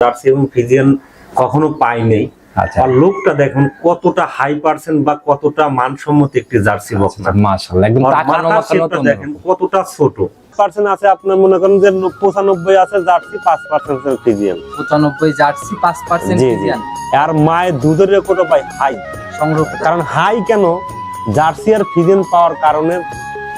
Jersey এবং Friesian কখনো পাই নেই আচ্ছা। আর লোকটা দেখুন কতটা হাই পার্সেন্ট বা কতটা মানসম্মত একটি জার্সি তো দেখেন কতটা ছোট। পার্সেন্ট আছে আপনার মনে করেন যে পঁচানব্বই আছে জার্সি পাঁচ পার্সেন্ট ফিজিয়ান। পঁচানব্বই জার্সি পাঁচ পার্সেন্ট জি, জি। আর মায়ের দুধের রেকর্ডও পাই হাই সংগ্রহ কারণ হাই কেন? জার্সি আর ফিজিয়ান পাওয়ার কারণে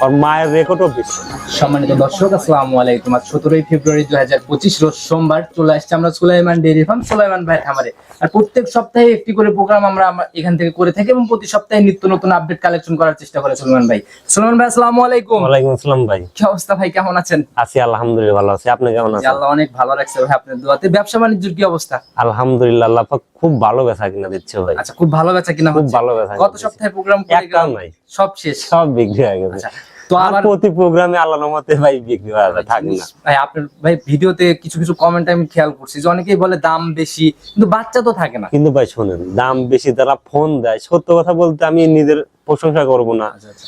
আর মায়ের রেকর্ডও বেশি। সম্মানিত দর্শক আসসালামু আলাইকুম। আজ সতেরোই ফেব্রুয়ারি দুই হাজার পঁচিশ রোজ সোমবার চলে আসছে আমরা সুলাইমান ডেয়ারি ফার্ম সুলাইমান ভাই খামারে। আর প্রত্যেক সপ্তাহে একটি করে প্রোগ্রাম আমরা আমরা এখান থেকে করে থাকি এবং প্রতি সপ্তাহে নিত্য নতুন আপডেট কালেকশন করার চেষ্টা করে সুলাইমান ভাই। সুলাইমান ভাই আসসালামু আলাইকুম। ওয়ালাইকুম আসসালাম ভাই। কি অবস্থা ভাই কেমন আছেন? আছি আলহামদুলিল্লাহ ভালো আছি। আপনি কেমন আছেন? আল্লাহ অনেক ভালো রাখছে ভাই আপনার দোয়াতে। ব্যবসা বাণিজ্যের কি অবস্থা? আলহামদুলিল্লাহ আল্লাহ খুব ভালো বেচা কিনা দিচ্ছে ভাই। আচ্ছা খুব ভালো বেচা কিনা খুব ভালো বেচা গত সপ্তাহে প্রোগ্রাম একটাও নাই। সব শেষ। সব বিক্রি হয়ে গেছে। আচ্ছা তো আবার প্রতি প্রোগ্রামে আল্লাহ রহমতে ভাই বিক্রি হয়ে থাকে না। ভাই আপনার ভাই ভিডিওতে কিছু কিছু কমেন্ট আমি খেয়াল করছি যে অনেকেই বলে দাম বেশি কিন্তু বাচ্চা তো থাকে না। কিন্তু ভাই শোনেন দাম বেশি তারা ফোন দেয়। সত্য কথা বলতে আমি নিজের প্রশংসা করব না। আচ্ছা আচ্ছা।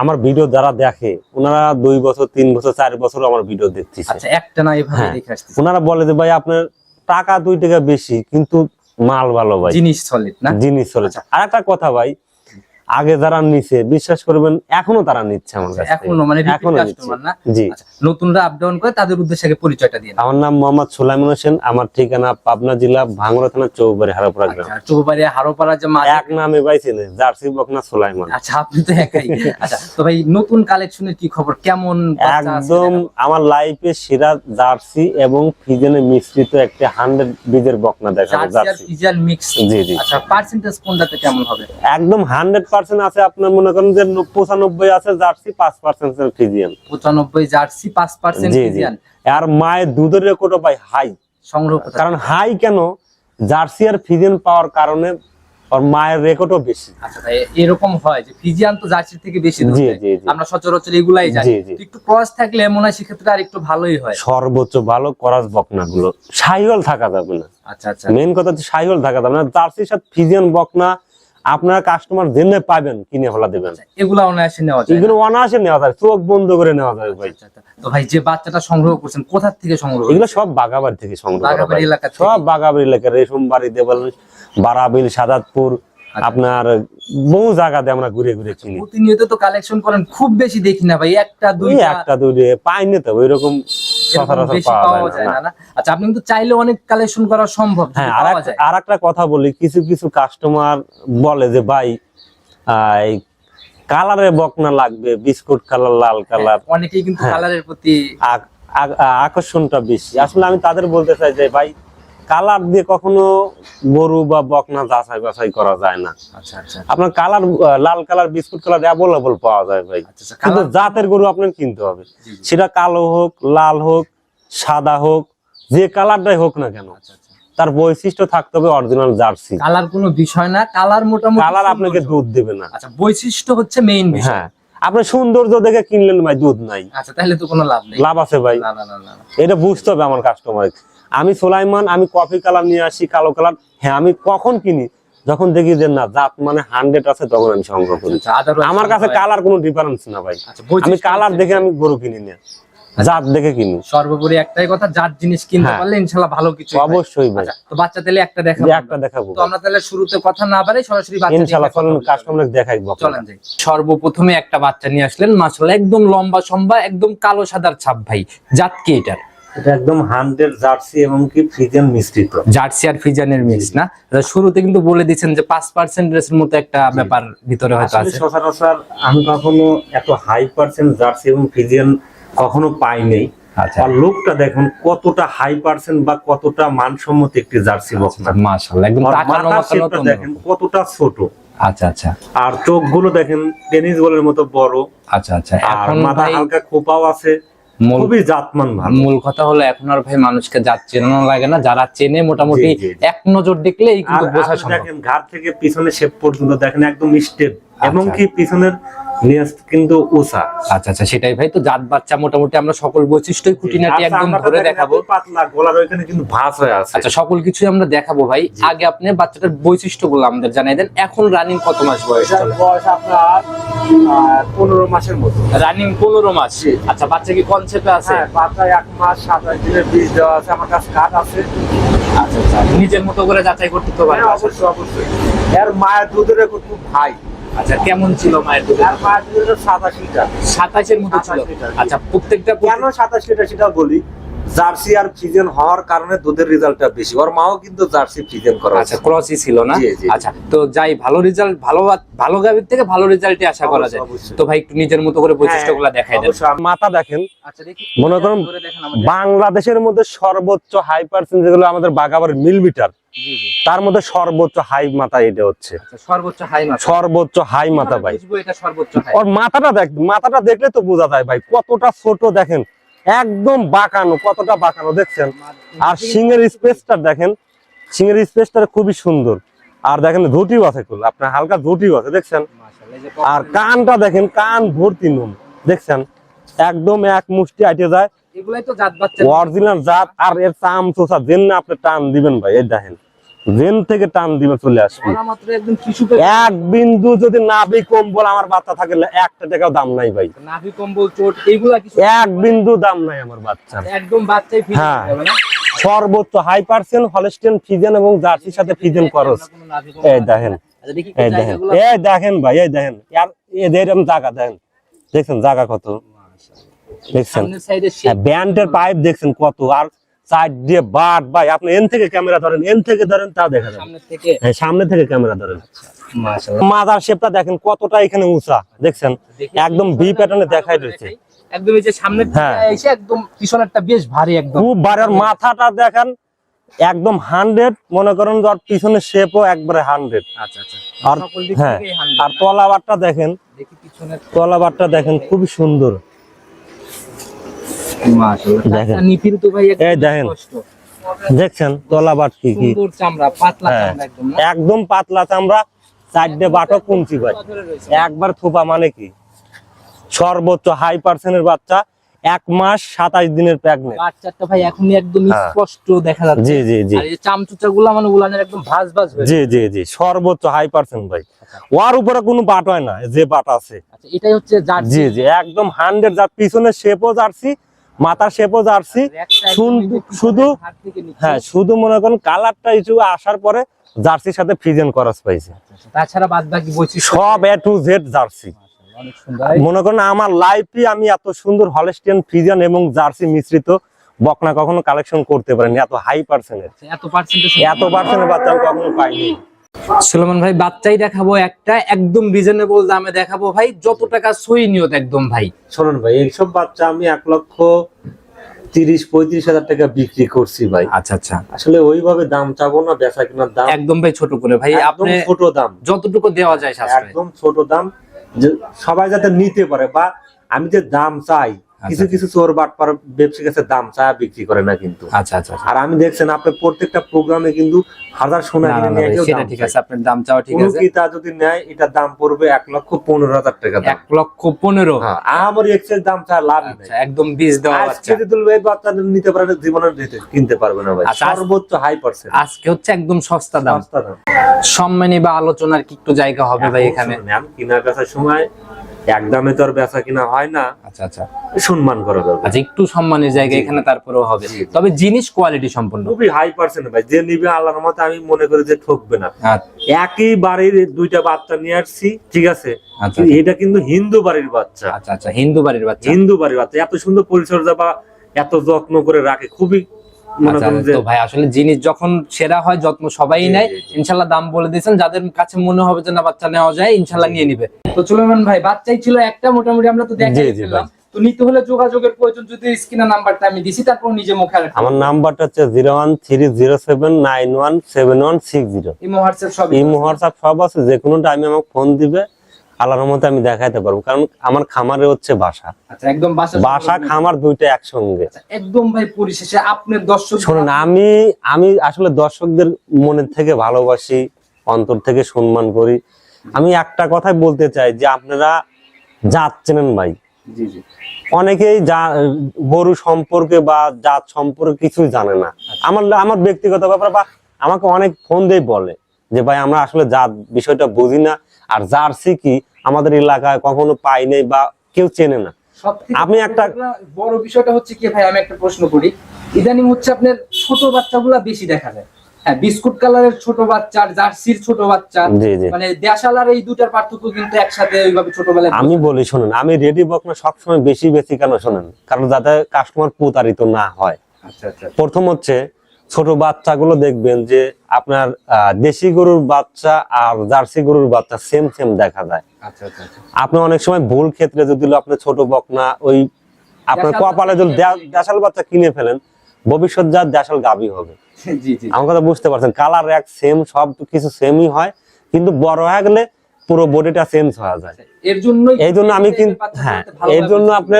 আমার ভিডিও যারা দেখে ওনারা দুই বছর তিন বছর চার বছর আমার ভিডিও দেখতেছে। আচ্ছা একটা না এভাবে হ্যাঁ। দেখে আসতেছি। ওনারা বলে যে ভাই আপনার টাকা দুই টাকা বেশি কিন্তু মাল ভালো ভাই। জিনিস সলিড না? জিনিস চলেছে আর একটা কথা ভাই আগে যারা নিছে বিশ্বাস করবেন এখনও তারা নিচ্ছে আমার কাছে এখনও মানে এখনও না? জি। আচ্ছা নতুনরা আপ ডাউন করে তাদের উদ্দেশ্যে পরিচয়টা দিয়ে আমার নাম মোহাম্মদ সোলাইমান হোসেন আমার ঠিকানা পাবনা জেলা ভাঙ্গড়া থানা চৌবাড়ি গ্রাম আচ্ছা চৌবাড়িয়া হারোপাড়া যে মা এক নামে ভাই জার্সি বকনা সোলাইমান। আচ্ছা আপনি তো একাই। আচ্ছা তো ভাই নতুন কালেকশনের কি খবর? কেমন একদম আমার লাইফে সেরা জার্সি এবং ফিজেনে মিশ্রিত একটি হান্ড্রেড বীজের বকনা জার্সি আর জার্সি। ফিজিয়াল মিক্স জি জি। আচ্ছা পার্সেন্টেজ কোনটাতে কেমন হবে? একদম হান্ড্রেড পার্সেন্ট আছে আপনার মনে করেন যে পঁচানব্বই আছে জার্সি পাঁচ পার্সেন্ট ফিজিয়ান। পঁচানব্বই জার্সি পাঁচ পার্সেন্ট আর মায়ের দুধের রেকর্ডও ভাই হাই সংগ্রহ কারণ হাই কেন? জার্সি আর ফিজিয়ান পাওয়ার কারণে ওর মায়ের রেকর্ডও বেশি। আচ্ছা ভাই এরকম হয় যে ফিজিয়ান তো জার্সির থেকে বেশি। আমরা সচরাচর এগুলাই জানি। একটু ক্রস থাকলে মনে হয় সেক্ষেত্রে আর একটু ভালোই হয়। সর্বোচ্চ ভালো করাস বকনা গুলো সাইহল থাকা যাবে না। আচ্ছা আচ্ছা। মেন কথা হচ্ছে সাইহল থাকা যাবে না। জার্সির সাথে ফিজিয়ান বকনা আপনারা কাস্টমার জেনে পাবেন কিনে ফেলা দেবেন। এগুলা অনায়াসে নেওয়া যায়। এগুলো অনায়াসে নেওয়া যায় চোখ বন্ধ করে নেওয়া যায় ভাই। আচ্ছা, আচ্ছা। তো ভাই যে বাচ্চাটা সংগ্রহ করছেন কোথা থেকে সংগ্রহ এগুলো সব বাগাবাড়ি থেকে সংগ্রহ ভাই। এলাকা সব বাগাবাড়ি এলাকা রেশম বাড়ি দেবল বারাবিল সাদাতপুর আচ্ছা। আপনার বহু জায়গাতে আমরা ঘুরে ঘুরে চিনি। প্রতিনিয়ত তো কালেকশন করেন খুব বেশি দেখি না ভাই একটা দুই একটা দুইটা পাইনি তো ওইরকম বেশি পাওয়া পাওয়া যায় যায় না না? না আচ্ছা আপনি কিন্তু চাইলে অনেক কালেকশন করা সম্ভব হ্যাঁ আর পাওয়া এক- যায়। আর একটা কথা বলি কিছু কিছু কাস্টমার বলে যে ভাই কালারে বকনা লাগবে বিস্কুট কালার লাল কালার অনেকেই কিন্তু হ্যাঁ। কালারের প্রতি আক- আক- আকর্ষণটা বেশি। আসলে আমি তাদের বলতে চাই যে ভাই কালার দিয়ে কখনো গরু বা বকনা যাচাই বাছাই করা যায় না। আচ্ছা আচ্ছা। আপনার কালার লাল কালার বিস্কুট কালার অ্যাভেলেবল পাওয়া যায় ভাই। আচ্ছা কিন্তু জাতের গরু আপনার কিনতে হবে। সেটা কালো হোক লাল হোক সাদা হোক যে কালারটাই হোক না কেন। তার বৈশিষ্ট্য থাকতে হবে অরিজিনাল জার্সি। কালার কোনো বিষয় না কালার মোটামুটি কালার আপনাকে দুধ দেবে না। আচ্ছা বৈশিষ্ট্য হচ্ছে মেইন বিষয়। হ্যাঁ আপনি সৌন্দর্য দেখে কিনলেন ভাই দুধ নাই। আচ্ছা তাহলে তো কোনো লাভ নেই। লাভ আছে ভাই। না না না না না। এটা বুঝতে হবে আমার কাস্টমার আমি সোলাইমান আমি কফি কালার নিয়ে আসি কালো কালার। হ্যাঁ আমি কখন কিনি? যখন দেখি যে না জাত মানে হান্ড্রেড আছে তখন আমি সংগ্রহ করি। আচ্ছা আমার কাছে কালার কোনো ডিফারেন্স না ভাই। আচ্ছা, আমি কালার দেখে আমি গরু কিনি না। জাত দেখে কিনি। সর্বোপরি একটাই কথা যার জিনিস কিনতে হ্যাঁ। পারলে ইনশাআল্লাহ ভালো কিছু অবশ্যই ভাই। আচ্ছা তো বাচ্চা তাহলে একটা একটা দেখাবো। তো আমরা তাহলে শুরুতে কথা না বাড়াই সরাসরি বাচ্চা চলেন। কাস্টমার দেখাই চলেন যাই। সর্বপ্রথমে একটা বাচ্চা নিয়ে আসলেন মাশাআল্লাহ একদম লম্বা সম্বা একদম কালো সাদার ছাপ ভাই। জাত কি এটার? এটা একদম হান্ড্রেড জার্সি এবং কি ফ্রিজেন মিশ্রিত জার্সি আর ফিজানের মিক্স না? শুরুতে কিন্তু বলে দিচ্ছেন যে পাঁচ পার্সেন্ট এর মতো একটা ব্যাপার ভিতরে হয়তো আছে। সচরাচর আমি কখনো এত হাই পার্সেন্ট জার্সি এবং ফিজিয়ান কখনো পাই নেই। আচ্ছা। আর লোকটা দেখুন কতটা হাই পার্সেন্ট বা কতটা মানসম্মত একটি জার্সি বকনা মাশাআল্লাহ একদম তো দেখেন কতটা ছোট। আচ্ছা আচ্ছা। আর চোখগুলো দেখেন টেনিস বলের মতো বড়। আচ্ছা আচ্ছা। আর মাথা হালকা খোপাও আছে। খুবই জাতমান ভালো। মূল কথা হলো এখন আর ভাই মানুষকে চেনানো লাগে না। যারা চেনে মোটামুটি। এক নজর দেখলেই আর কিন্তু বোঝা সম্ভব। দেখেন ঘাট থেকে পিছনে শেপ পর্যন্ত দেখেন একদম স্টেপ এবং আচ্ছা। কি পিছনের কিন্তু আচ্ছা আচ্ছা সেটাই ভাই। তো জাত বাচ্চা মোটামুটি আমরা সকল বৈশিষ্ট্যই খুঁটিনাটি একদম ধরে দেখাবো। পাতলা গলার কিন্তু ভাঁজ হয়ে আছে। আচ্ছা সকল কিছুই আমরা দেখাবো ভাই। আগে আপনি বাচ্চাটার বৈশিষ্ট্যগুলো আমাদের জানাই দেন। এখন রানিং কত মাস বয়স বয়স আপনার পনেরো মাসের মতো। রানিং পনেরো মাস। আচ্ছা বাচ্চা কি কনসেপ্টে আছে? হ্যাঁ বাচ্চা এক মাস সাতাশ দিনের বীজ দেওয়া আছে আমার কাছে কাঠ আছে। আচ্ছা আচ্ছা নিজের মতো করে যাচাই করতে তো হ্যাঁ, অবশ্যই অবশ্যই। এর মায়ের দুধের ভাই। আচ্ছা কেমন ছিল মায়ের দুধ আর মায়ের দুধ সাতাশ লিটার সাতাশের মতো ছিল। 27 আচ্ছা প্রত্যেকটা কেন সাতাশ লিটার সেটা বলি? জার্সি আর ফিজেন হওয়ার কারণে দুধের রেজাল্টটা বেশি। ওর মাও কিন্তু জার্সি ফিজেন করা আচ্ছা ক্রসই ছিল না। আচ্ছা তো যাই ভালো রেজাল্ট ভালো ভালো গাভীর থেকে ভালো রেজাল্টই আশা করা যায়। তো ভাই একটু নিজের মতো করে বৈশিষ্ট্যগুলো দেখাই দেন। অবশ্যই। মাথা দেখেন। আচ্ছা দেখি। মনে করুন বাংলাদেশের মধ্যে সর্বোচ্চ হাই পার্সেন্ট যেগুলো আমাদের বাগাবার মিলিমিটার জি জি। তার মধ্যে সর্বোচ্চ হাই মাথা এটা হচ্ছে। আচ্ছা সর্বোচ্চ হাই মাত্রা সর্বোচ্চ হাই মাথা ভাই। বুঝব এটা সর্বোচ্চ হাই ওর মাথাটা দেখ মাথাটা দেখলে তো বোঝা যায় ভাই কতটা ছোট দেখেন। একদম বাঁকানো কতটা বাঁকানো দেখছেন? আর সিংহের স্পেসটা দেখেন সিংহের স্পেসটা খুবই সুন্দর। আর দেখেন ধুটিও আছে আপনার হালকা ধুটিও আছে দেখছেন? আর কানটা দেখেন কান ভর্তি নুন দেখছেন? একদম এক মুষ্টি আইটে যায়। এগুলাই তো জাত বাচ্চা। অরিজিনাল জাত আর এর চাম চোষা যেন না আপনি টান দিবেন ভাই এই দেখেন। জেন থেকে টান দিবেন চলে আসবে। এক বিন্দু যদি নাভি কম্বল আমার বাচ্চা থাকে একটা টাকাও দাম নাই ভাই। নাভি কম্বল চোট এইগুলা এক বিন্দু দাম নাই আমার বাচ্চার। একদম বাচ্চাই হ্যাঁ। না সর্বোচ্চ হাই পার্সেন্ট হলস্টেন ফিজেন এবং জার্সির সাথে ফিজেন খরচ। এই দেখেন। আচ্ছা এই দেখেন। এই দেখেন ভাই এই দেখেন। আর এদের এরকম জায়গা দেখেন। দেখছেন জায়গা কত? দেখছেন? সাইডে ব্যান্ডের পাইপ দেখছেন কত? আর সাইড দিয়ে বাট ভাই আপনি এন থেকে ক্যামেরা ধরেন এন থেকে ধরেন তা দেখা যাবে। সামনের থেকে। হ্যাঁ, সামনে থেকে ক্যামেরা ধরেন। মাদার শেপটা দেখেন কতটা এখানে উঁচা দেখছেন? একদম ভি প্যাটার্নে দেখাই রয়েছে। একদম এই যে সামনের হ্যাঁ। এসে একদম পিছনেরটা বেশ ভারী একদম। খুব বারের মাথাটা দেখেন একদম হান্ড্রেড মনে করেন ওর পিছনের শেপও একবারে হান্ড্রেড আচ্ছা আচ্ছা। আর হ্যাঁ আর তলাবারটা দেখেন তলাবারটা দেখেন খুবই সুন্দর। দেখেন। দেখছেন? তলাবার কি? কি হ্যাঁ। একদম পাতলা চামড়া চারটে বাটো কমছি ভাই। একবার থোপা মানে কি? সর্বোচ্চ হাই পার্সেন্টের বাচ্চা এক মাস সাতাশ দিনের প্রেগনেন্ট বাচ্চাটা ভাই এখনই একদম হ্যাঁ। স্পষ্ট দেখা যাচ্ছে। জি জি জি। আর এই চামচুচা গুলা মানে উলানের একদম ভাজ ভাজ জি জি জি। সর্বোচ্চ হাই পার্সেন্ট ভাই। ওর উপরে কোনো বাট হয় না যে বাট আছে। আচ্ছা এটাই হচ্ছে জার্সি। জি জি। একদম পিছনে শেপও জার্সি মাথার শেপও জার্সি শুধু নিচে। হ্যাঁ শুধু মনে করেন কালারটা ইস্যু আসার পরে জার্সির সাথে ফিজেন করাস পাইছে আচ্ছা, তাছাড়া বাদ বাকি বৈশিষ্ট্য সব এ টু জেড জার্সি। মনে করেন আমার লাইফে আমি এত সুন্দর হলস্টিয়ান ফিজিয়ান এবং জার্সি মিশ্রিত বকনা কখনো কালেকশন করতে পারিনি এত হাই পার্সেন্টের এত পার্সেন্টেজ এত পার্সেন্টের বাচ্চা আমি কখনো পাইনি সুলেমান ভাই বাচ্চাই দেখাবো একটা একদম রিজনেবল দামে দেখাবো ভাই যত টাকা সই নিয়ত একদম ভাই। শোনেন ভাই এইসব বাচ্চা আমি এক লক্ষ তিরিশ পঁয়ত্রিশ হাজার টাকা বিক্রি করছি ভাই। আচ্ছা আচ্ছা। আসলে ওইভাবে দাম চাবো না বেচা কেনার দাম একদম ভাই ছোট করে। ভাই আপনি ছোট দাম। যতটুকু দেওয়া যায় একদম ছোট দাম। যে সবাই যাতে নিতে পারে বা আমি যে দাম চাই কিছু কিছু চোর বাটপার ব্যবসায়ী কাছে দাম চা বিক্রি করে না কিন্তু। আচ্ছা আচ্ছা আচ্ছা। আর আমি দেখছেন আপনার প্রত্যেকটা প্রোগ্রামে কিন্তু হাজার সোনা ভাই, ঠিক আছে আপনার দাম চাওয়া ঠিক আছে। কিতা যদি নেয় এটা দাম পড়বে এক লক্ষ পনেরো হাজার টাকা দাম। এক লক্ষ পনেরো। হ্যাঁ আমার এক্সের দাম চা লাভ আচ্ছা একদম বীজ দেওয়া আজকে যদি এই বাচ্চা নিতে পারে জীবনে নিতে কিনতে পারবে না ভাই। আচ্ছা, সর্বোচ্চ হাই পার্সেন্ট আজকে হচ্ছে একদম সস্তা দাম। সস্তা দাম। সম্মানী বা আলোচনার কি একটু জায়গা হবে ভাই এখানে? আমি কিনা বেচার সময় এক দামে তো আর বেচা কিনা হয় না। আচ্ছা আচ্ছা। সম্মান করা দরকার। আচ্ছা একটু সম্মানের জায়গা এখানে তারপরেও হবে। তবে জিনিস কোয়ালিটি সম্পূর্ণ খুবই হাই পার্সেন্ট ভাই। যে নিবে আল্লাহর মতে আমি মনে করি যে ঠকবে না। আচ্ছা, একই বাড়ির দুইটা বাচ্চা নিয়ে আসছি ঠিক আছে? আচ্ছা। এটা কিন্তু হিন্দু বাড়ির বাচ্চা। আচ্ছা আচ্ছা হিন্দু বাড়ির বাচ্চা। হিন্দু বাড়ির বাচ্চা। এত সুন্দর পরিচর্যা বা এত যত্ন করে রাখে খুবই আচ্ছা, করেন যে তো ভাই আসলে জিনিস যখন সেরা হয় যত্ন সবাই নেয়। জি, জি। ইনশাল্লাহ দাম বলে দিয়েছেন। যাদের কাছে মনে হবে যে না বাচ্চা নেওয়া যায় ইনশাল্লাহ নিয়ে নিবে। তো সুলেমান ভাই বাচ্চাই ছিল একটা মোটামুটি আমরা তো জি, তো নিতে হলে যোগাযোগের প্রয়োজন যদি নাম্বারটা আমি দিছি তারপর নিজে মুখে রাখি আমার নাম্বারটা হচ্ছে ইমো হোয়াটসঅ্যাপ হোয়াটসঅ্যাপ সব আছে যে কোনো টাইমে আমাকে ফোন দিবে। আল্লাহর মতে আমি দেখাইতে পারব। কারণ আমার খামারে হচ্ছে বাসা। আচ্ছা একদম বাসা খামার দুইটা একসঙ্গে। আচ্ছা, একদম ভাই পরিশেষে আপনার দর্শক শোনেন আমি আমি আসলে দর্শকদের মনের থেকে ভালোবাসি অন্তর থেকে সম্মান করি। আমি একটা কথাই বলতে চাই যে আপনারা জাত চেনেন ভাই। অনেকেই যা গরু সম্পর্কে বা জাত সম্পর্কে কিছুই জানে না। আমার আমার ব্যক্তিগত ব্যাপার বা আমাকে অনেক ফোন দিয়ে বলে। যে ভাই আমরা আসলে জাত বিষয়টা বুঝি না আর জার্সি কি আমাদের এলাকায় কখনো পাই নাই বা কেউ চেনে না। আপনি একটা- বড় বিষয়টা হচ্ছে কি ভাই আমি একটা প্রশ্ন করি। ইদানিং হচ্ছে আপনার ছোট বাচ্চাগুলা বেশি দেখা যায়। হ্যাঁ বিস্কুট কালারের ছোট বাচ্চা জার্সির ছোট বাচ্চা। মানে দেশাল আর এই দুটার পার্থক্য কিন্তু একসাথে ওইভাবে ছোটবেলায় আমি বলি শোনেন আমি রেডি বকনা সবসময় বেশি বেশি কেন শোনেন? কারণ যাতে কাস্টমার প্রতারিত না হয়। আচ্ছা আচ্ছা। প্রথম হচ্ছে ছোট বাচ্চাগুলো দেখবেন যে আপনার দেশি গরুর বাচ্চা আর জার্সি গরুর বাচ্চা সেম সেম দেখা যায়। আচ্ছা আচ্ছা আচ্ছা। আপনি অনেক সময় ভুল ক্ষেত্রে যদি আপনি ছোট বকনা ওই আপনার কপালে যদি দেশাল বাচ্চা কিনে ফেলেন ভবিষ্যৎ যা দেশাল গাবি হবে। জি জি আমার কথা বুঝতে পারছেন কালার এক সেম সব কিছু সেমই হয় কিন্তু বড় হয়ে গেলে পুরো বডিটা চেঞ্জ হয়ে যায়। এর জন্য এই জন্য আমি কিন্তু হ্যাঁ এর জন্য আপনি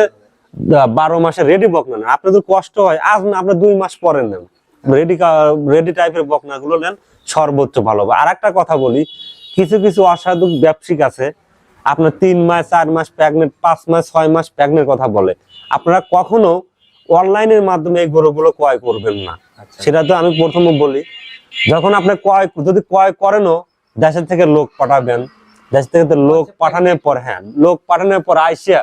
বারো মাসে রেডি বকনা নেন। আপনার যদি কষ্ট হয় আজ না আপনি দুই মাস পরে নেন। রেডি রেডি টাইপের বকনা গুলো নেন সর্বোচ্চ ভালো হবে। আর একটা কথা বলি কিছু কিছু অসাধু ব্যবসায়িক আছে আপনার তিন মাস চার মাস প্রেগনেন্ট পাঁচ মাস ছয় মাস প্রেগনেন্ট কথা বলে। আপনারা কখনো অনলাইনের মাধ্যমে এই গরুগুলো ক্রয় করবেন না। আচ্ছা। সেটা তো আমি প্রথমে বলি যখন আপনি ক্রয় যদি ক্রয় করেনও দেশের থেকে লোক পাঠাবেন দেশ থেকে তো লোক পাঠানোর পর হ্যাঁ লোক পাঠানোর পর আইসিয়া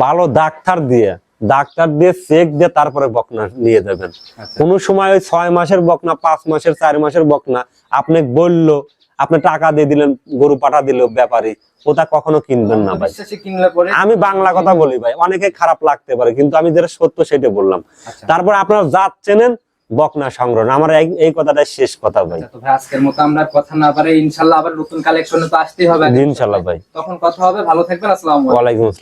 ভালো ডাক্তার দিয়ে ডাক্তার দিয়ে চেক দিয়ে তারপরে বকনা নিয়ে যাবেন আচ্ছা। কোন সময় ওই ছয় মাসের বকনা পাঁচ মাসের চার মাসের বকনা আপনি বলল আপনি টাকা দিয়ে দিলেন গরু পাঠা দিল ব্যাপারী ওটা কখনো কিনবেন না ভাই। আমি বাংলা কথা বলি ভাই অনেকে খারাপ লাগতে পারে কিন্তু আমি যেটা সত্য সেটা বললাম। আচ্ছা। তারপর আপনারা জাত চেনেন বকনা সংগ্রহ। আমার এই- কথাটাই শেষ কথা ভাই। আচ্ছা, আজকের মতো আমরা কথা না পারে ইনশাল্লাহ আবার নতুন কালেকশনে তো আসতেই হবে। ইনশাল্লাহ ভাই। তখন কথা হবে ভালো থাকবেন আসসালামু আলাইকুম। আসসালাম